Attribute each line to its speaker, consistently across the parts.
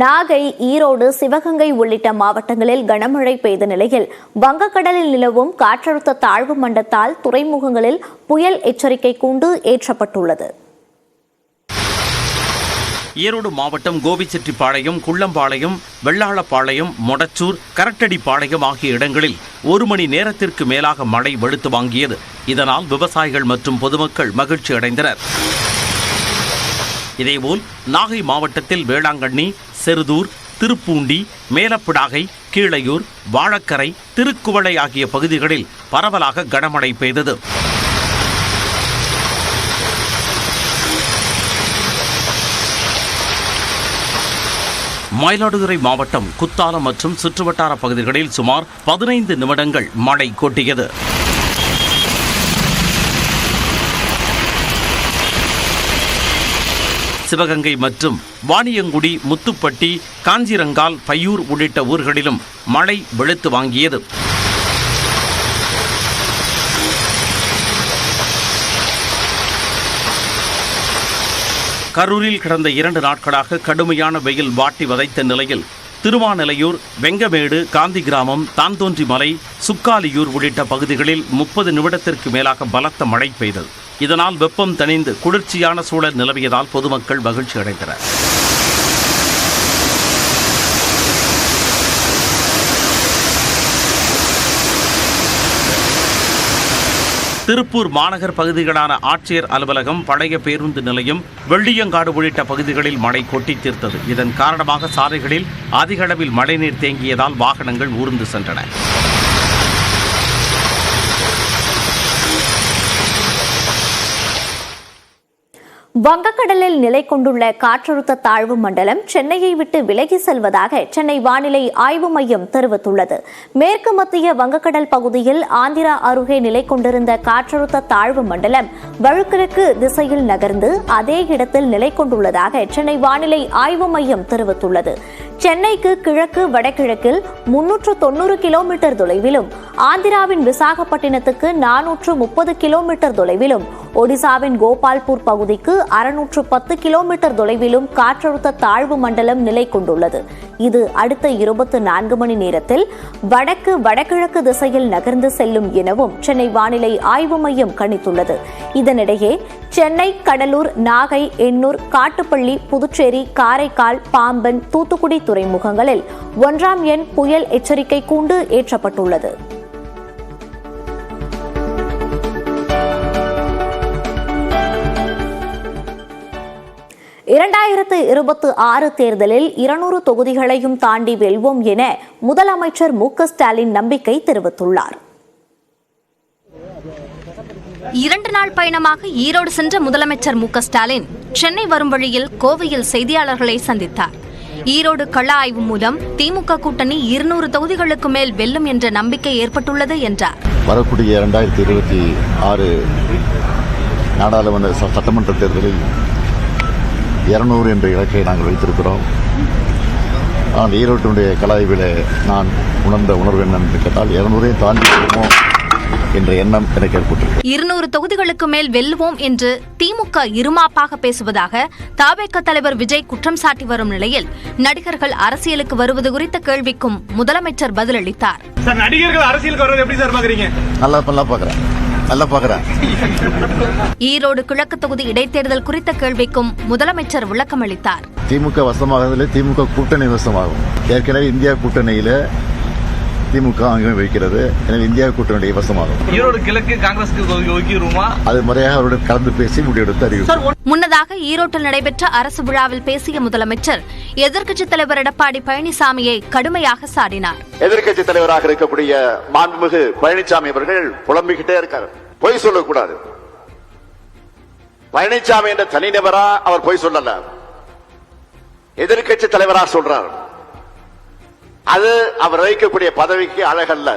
Speaker 1: நாகை ஈரோடு சிவகங்கை உள்ளிட்ட மாவட்டங்களில் கனமழை பெய்த நிலையில் வங்கக்கடலில் நிலவும் காற்றழுத்த தாழ்வு மண்டத்தால் துறைமுகங்களில் புயல் எச்சரிக்கை கூண்டு ஏற்றப்பட்டுள்ளது
Speaker 2: ஈரோடு மாவட்டம் கோபிச்செட்டிப்பாளையம் குள்ளம்பாளையம் வெள்ளாளப்பாளையம் மொடச்சூர் கரட்டடிப்பாளையம் ஆகிய இடங்களில் ஒரு மணி நேரத்திற்கு மேலாக மழை வெளுத்து வாங்கியது இதனால் விவசாயிகள் மற்றும் பொதுமக்கள் மகிழ்ச்சி அடைந்தனர் இதேபோல் நாகை மாவட்டத்தில் வேளாங்கண்ணி செருதூர் திருப்பூண்டி மேலப்பிடாகை கீழையூர் வாழக்கரை திருக்குவளை ஆகிய பகுதிகளில் பரவலாக கனமழை பெய்தது மயிலாடுதுறை மாவட்டம் குத்தாலம் மற்றும் சுற்றுவட்டார பகுதிகளில் சுமார் பதினைந்து நிமிடங்கள் மழை கொட்டியது சிவகங்கை மற்றும் வாணியங்குடி முத்துப்பட்டி காஞ்சிரங்கால் பையூர் உள்ளிட்ட ஊர்களிலும் மழை வெளுத்து வாங்கியது கரூரில் கடந்த இரண்டு நாட்களாக கடுமையான வெயில் வாட்டி வதைத்த நிலையில் திருவானலையூர் வெங்கமேடு காந்தி கிராமம் தான்தோன்றி மலை சுக்காலியூர் உள்ளிட்ட பகுதிகளில் முப்பது நிமிடத்திற்கு மேலாக பலத்த மழை பெய்தது இதனால் வெப்பம் தணிந்து குளிர்ச்சியான சூழல் நிலவியதால் பொதுமக்கள் மகிழ்ச்சி அடைந்தனர் திருப்பூர் மாநகர் பகுதிகளான ஆட்சியர் அலுவலகம் பழைய பேருந்து நிலையம் வெள்ளியங்காடு உள்ளிட்ட பகுதிகளில் மழை கொட்டி தீர்த்தது இதன் காரணமாக சாலைகளில் அதிக அளவில் மழைநீர் தேங்கியதால் வாகனங்கள் ஊர்ந்து சென்றன
Speaker 1: வங்கக்கடலில் நிலை கொண்டுள்ள காற்றழுத்த தாழ்வு மண்டலம் சென்னையை விட்டு விலகி செல்வதாக சென்னை வானிலை ஆய்வு மையம் தெரிவித்துள்ளது மேற்கு மத்திய வங்கக்கடல் பகுதியில் ஆந்திரா அருகே நிலை கொண்டிருந்த காற்றழுத்த தாழ்வு மண்டலம் வழுக்கிழக்கு திசையில் நகர்ந்து அதே இடத்தில் நிலை கொண்டுள்ளதாக சென்னை வானிலை ஆய்வு மையம் தெரிவித்துள்ளது சென்னைக்கு கிழக்கு வடகிழக்கில் முன்னூற்று தொன்னூறு கிலோமீட்டர் தொலைவிலும் ஆந்திராவின் விசாகப்பட்டினத்துக்கு நானூற்று முப்பது கிலோமீட்டர் தொலைவிலும் ஒடிசாவின் கோபால்பூர் பகுதிக்கு அறுநூற்று பத்து கிலோமீட்டர் தொலைவிலும் காற்றழுத்த தாழ்வு மண்டலம் நிலை கொண்டுள்ளது இது அடுத்த இருபத்தி நான்கு மணி நேரத்தில் வடக்கு வடகிழக்கு திசையில் நகர்ந்து செல்லும் எனவும் சென்னை வானிலை ஆய்வு மையம் கணித்துள்ளது இதனிடையே சென்னை கடலூர் நாகை எண்ணூர் காட்டுப்பள்ளி புதுச்சேரி காரைக்கால் பாம்பன் தூத்துக்குடி துறைமுகங்களில் ஒன்றாம் எண் புயல் எச்சரிக்கை கூண்டு ஏற்றப்பட்டுள்ளது இரண்டாயிரத்து இருபத்து ஆறு தேர்தலில் இருநூறு தொகுதிகளையும் தாண்டி வெல்வோம் என முதலமைச்சர் மு ஸ்டாலின் நம்பிக்கை தெரிவித்துள்ளார் இரண்டு நாள் பயணமாக ஈரோடு சென்ற முதலமைச்சர் மு ஸ்டாலின் சென்னை வரும் வழியில் கோவையில் செய்தியாளர்களை சந்தித்தார் ஈரோடு கள ஆய்வு மூலம் திமுக கூட்டணி இருநூறு தொகுதிகளுக்கு மேல் வெல்லும் என்ற நம்பிக்கை ஏற்பட்டுள்ளது என்றார்
Speaker 3: வரக்கூடிய இரண்டாயிரத்தி இருபத்தி ஆறு நாடாளுமன்ற சட்டமன்ற தேர்தலில் இரநூறு என்ற இலக்கை நாங்கள் வைத்திருக்கிறோம் ஆனால் ஈரோட்டினுடைய கலாய்வில் நான் உணர்ந்த உணர்வு என்னன்னு கேட்டால் தாண்டி வருமோ என்ற எண்ணம் எனக்கு
Speaker 1: இருநூறு தொகுதிகளுக்கு மேல் வெல்லுவோம் என்று திமுக இருமாப்பாக பேசுவதாக தாவேக்க தலைவர் விஜய் குற்றம் சாட்டி வரும் நிலையில் நடிகர்கள் அரசியலுக்கு வருவது குறித்த கேள்விக்கும் முதலமைச்சர் பதிலளித்தார்
Speaker 4: நடிகர்கள் அரசியலுக்கு வருவது எப்படி சார் பாக்குறீங்க
Speaker 3: நல்லா நல்லா பாக்குறேன் நல்லா பாக்குறேன்
Speaker 1: ஈரோடு கிழக்கு தொகுதி இடைத்தேர்தல் குறித்த கேள்விக்கும் முதலமைச்சர் விளக்கமளித்தார்
Speaker 3: திமுக வசமாக திமுக கூட்டணி வசமாகும் ஏற்கனவே இந்தியா கூட்டணியில திமுக ஆங்கிலம் வைக்கிறது எனவே கூட்டணியுடைய வசமாகும்
Speaker 4: ஈரோடு கிழக்கு காங்கிரஸ்
Speaker 3: அது முறையாக அவருடன் கலந்து பேசி முடிவெடுத்து
Speaker 1: முன்னதாக ஈரோட்டில் நடைபெற்ற அரசு விழாவில் பேசிய முதலமைச்சர் எதிர்க்கட்சித் தலைவர் எடப்பாடி பழனிசாமியை கடுமையாக சாடினார்
Speaker 5: எதிர்க்கட்சி தலைவராக இருக்கக்கூடிய மாண்புமிகு பழனிசாமி அவர்கள் புலம்பிக்கிட்டே இருக்கார் பொய் சொல்லக்கூடாது பழனிசாமி என்ற தனிநபரா அவர் பொய் சொல்லல எதிர்கட்சி தலைவராக சொல்றார் அது அவர் வைக்கக்கூடிய பதவிக்கு அழகல்ல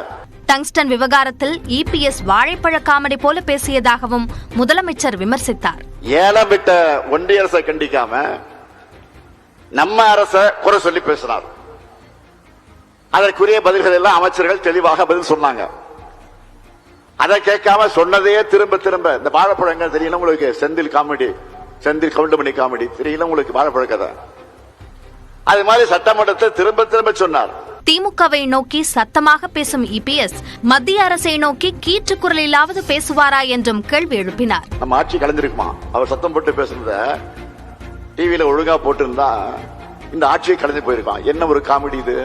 Speaker 1: டங்ஸ்டன் விவகாரத்தில் இபிஎஸ் வாழைப்பழ காமெடி போல பேசியதாகவும் முதலமைச்சர் விமர்சித்தார்
Speaker 5: ஏலம் விட்ட ஒன்றிய அரசை கண்டிக்காம நம்ம அரச குறை சொல்லி பேசினார் அதற்குரிய பதில்கள் எல்லாம் அமைச்சர்கள் தெளிவாக பதில் சொன்னாங்க அதை கேட்காம சொன்னதையே திரும்ப திரும்ப இந்த வாழைப்பழங்கள் தெரியல உங்களுக்கு செந்தில் காமெடி செந்தில் கவுண்டமணி காமெடி தெரியல உங்களுக்கு வாழைப்பழக்கதை அது மாதிரி சட்டமன்றத்தை திரும்ப திரும்ப சொன்னார்
Speaker 1: திமுகவை நோக்கி சத்தமாக பேசும் இபிஎஸ் மத்திய அரசை நோக்கி கீற்று குரலிலாவது பேசுவாரா என்றும் கேள்வி எழுப்பினார்
Speaker 5: நம்ம ஆட்சி கலைஞ்சிருக்குமா அவர் சத்தம் போட்டு பேசுறத டிவியில ஒழுங்கா போட்டிருந்தா இந்த ஆட்சியை கலந்து போயிருக்கான் என்ன ஒரு காமெடி இது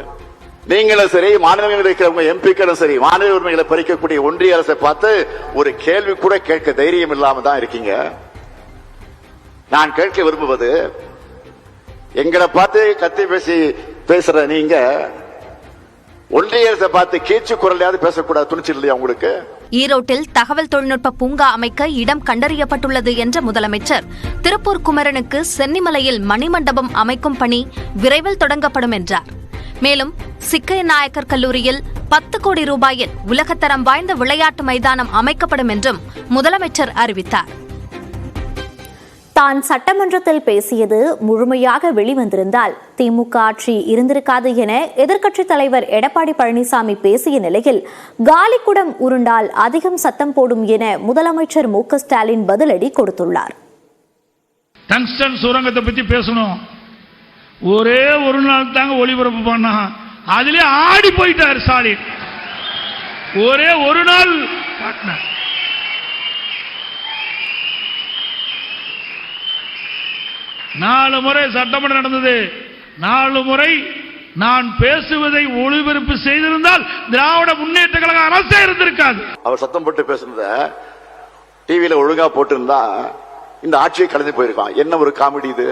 Speaker 5: நீங்களும் சரி மாநிலங்களில் இருக்கிறவங்க எம்பிக்களும் சரி மாநில உரிமைகளை பறிக்கக்கூடிய ஒன்றிய அரசை பார்த்து ஒரு கேள்வி கூட கேட்க தைரியம் இல்லாம தான் இருக்கீங்க நான் கேட்க விரும்புவது எங்களை பார்த்து கத்தி பேசி பேசுற நீங்க ஒன்றிய அரசை பார்த்து கீச்சு குரலையாவது பேசக்கூடாது துணிச்சல் இல்லையா உங்களுக்கு
Speaker 1: ஈரோட்டில் தகவல் தொழில்நுட்ப பூங்கா அமைக்க இடம் கண்டறியப்பட்டுள்ளது என்ற முதலமைச்சர் திருப்பூர் குமரனுக்கு சென்னிமலையில் மணிமண்டபம் அமைக்கும் பணி விரைவில் தொடங்கப்படும் என்றார் மேலும் சிக்கைய நாயக்கர் கல்லூரியில் பத்து கோடி ரூபாயில் உலகத்தரம் வாய்ந்த விளையாட்டு மைதானம் அமைக்கப்படும் என்றும் முதலமைச்சர் அறிவித்தார் தான் சட்டமன்றத்தில் பேசியது முழுமையாக வெளிவந்திருந்தால் திமுக ஆட்சி இருந்திருக்காது என எதிர்க்கட்சித் தலைவர் எடப்பாடி பழனிசாமி பேசிய நிலையில் காலிக்குடம் உருண்டால் அதிகம் சத்தம் போடும் என முதலமைச்சர் மு ஸ்டாலின் பதிலடி கொடுத்துள்ளார்
Speaker 6: சுரங்கத்தை பத்தி பேசணும் ஒரே ஒரு நாள் தாங்க ஒளிபரப்பு பண்ணா அதுல ஆடி போயிட்டார் ஸ்டாலின் ஒரே ஒரு நாள் காட்டினார் நாலு முறை சட்டமன்றம் நடந்தது நாலு முறை நான் பேசுவதை ஒளிபரப்பு செய்திருந்தால் திராவிட முன்னேற்ற கழக அரசே இருந்திருக்காது
Speaker 5: அவர் சத்தம் போட்டு பேசுனத டிவியில ஒழுங்கா போட்டிருந்தா இந்த ஆட்சியை கலந்து போயிருக்கான் என்ன ஒரு காமெடி இது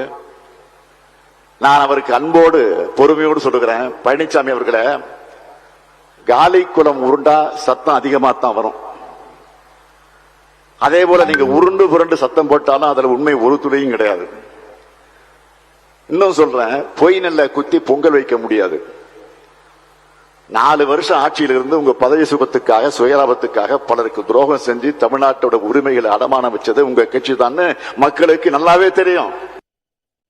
Speaker 5: நான் அவருக்கு அன்போடு பொறுமையோடு சொல்லுகிறேன் பழனிசாமி அவர்களை காலி குளம் உருண்டா சத்தம் அதிகமா தான் வரும் அதே போல நீங்க உருண்டு புரண்டு சத்தம் போட்டாலும் அதுல உண்மை ஒரு துளியும் கிடையாது இன்னும் சொல்றேன் பொய் நல்ல குத்தி பொங்கல் வைக்க முடியாது நாலு வருஷம் ஆட்சியில் இருந்து உங்க பதவி சுகத்துக்காக சுயலாபத்துக்காக பலருக்கு துரோகம் செஞ்சு தமிழ்நாட்டோட உரிமைகளை அடமானம் வச்சது உங்க கட்சி தான் மக்களுக்கு நல்லாவே தெரியும்